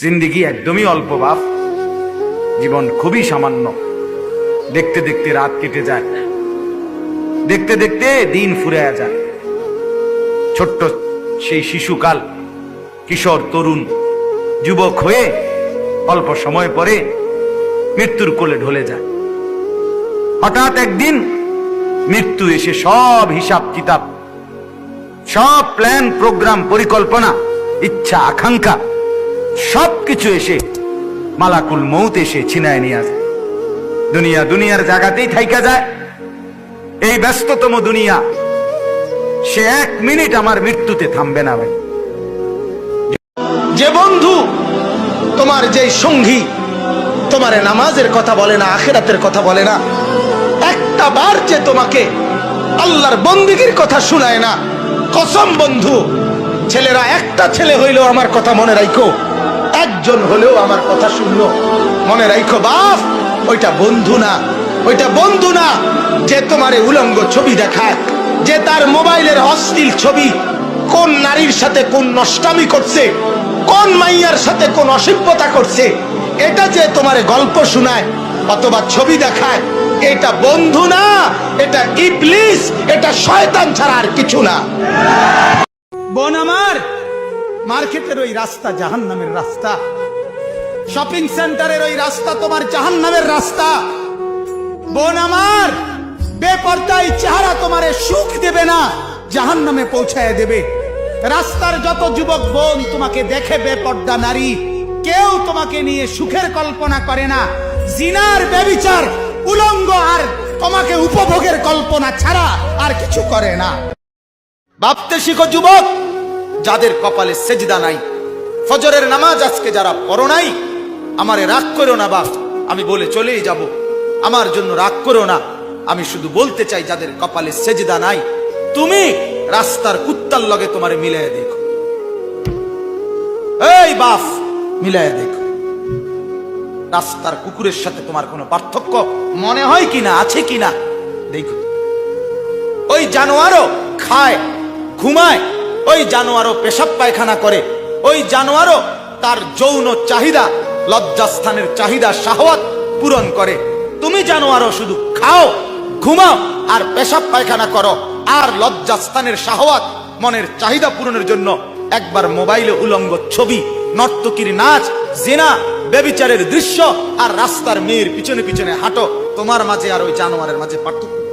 জিন্দিগি একদমই অল্প, বাপ। জীবন খুবই সামান্য। দেখতে দেখতে রাত কেটে যায়। দেখতে দেখতে দিন ফুরে যায়। ছোট্ট সেই শিশুকাল, কিশোর, তরুণ, যুবক হয়ে অল্প সময় পরে মৃত্যুর কোলে ঢলে যায়। হঠাৎ একদিন মৃত্যু এসে সব হিসাব কিতাব, সব প্ল্যান, প্রোগ্রাম, পরিকল্পনা, ইচ্ছা, আকাঙ্ক্ষা সব কিছু এসে মালাকুল মৌত এসে ছিনায় নিয়ে আসে। দুনিয়া দুনিয়ার জায়গাতেই থাইকা যায়। এই ব্যস্ততম দুনিয়া, সে এক মিনিট আমার মৃত্যুতে থামবে না ভাই। যে বন্ধু, তোমার যে সঙ্গী, তোমার নামাজের কথা বলে না, আখেরাতের কথা বলে না, একটা বার যে তোমাকে আল্লাহর বন্দিগির কথা শোনায় না, কসম বন্ধু, ছেলেরা, একটা ছেলে হইলেও আমার কথা মনে রাখো একজন হলেও আমার কথা শুনলো মনে রাখো বাপ, ওইটা বন্ধু না, ওইটা বন্ধু না যে তোমারে উলঙ্গ ছবি দেখায়, যে তার মোবাইলের অশ্লীল ছবি, কোন নারীর সাথে কোন নষ্টামি করছে, কোন মাইয়ার সাথে কোন অসভ্যতা করছে, এটা যে তোমারে গল্প শোনায় অথবা ছবি দেখায়, এটা বন্ধু না, এটা ইবলিস, এটা শয়তান ছাড়া আর কিছু না। বোন আমার, মার্কেটের ওই রাস্তা জাহান নামের রাস্তা শপিং সেন্টারের ওই রাস্তা তোমার জাহান নামের রাস্তা। বোন আমার, বেপর্দায় চেহারা তোমারে সুখ দেবে না জাহান নামে পৌঁছায় দেবে। রাস্তার যত যুবক বোন তোমাকে দেখে বেপর্দা নারী, কেউ তোমাকে নিয়ে সুখের কল্পনা করে না। জিনার বেবিচার উলঙ্গ আর তোমাকে উপভোগের কল্পনা ছাড়া আর কিছু করে না। ভাবতে শিখো যুবক, যাদের কপালে সেজদা নাই, ফজরের নামাজ আজকে যারা পড়ো নাই আমারে রাগ করো না, বাপ। আমি বলে চলেই যাব। আমার জন্য রাগ করো না। আমি শুধু বলতে চাই, যাদের কপালে সেজদা নাই, তুমি রাস্তার কুত্তার লগে তোমারে মিলাই দেখো। এই বাপ মিলাই দেখো। রাস্তার কুকুরের সাথে তোমার কোনো পার্থক্য মনে হয় কিনা, আছে কিনা, দেখো। ওই জানোয়ারও খায়, ঘুমায়, ওই জানোয়ারও পেশাব পায়খানা করে, ওই জানোয়ারও তার যৌন চাহিদা লজ্জাস্থানের চাহিদা শাহওয়াত পূরণ করে। তুমি জানোয়ারও শুধু খাও, ঘুমাও আর পেশাব পায়খানা করো। আর লজ্জাস্থানের শাহওয়াত মনের চাহিদা পূরণের জন্য একবার মোবাইলে উলঙ্গ ছবি, নর্তকীর নাচ, জেনা, বেবিচারের দৃশ্য আর রাস্তার মেয়ের পিছনে পিছনে হাঁটো। তোমার মাঝে আর ওই জানোয়ারের মাঝে পার্থক্য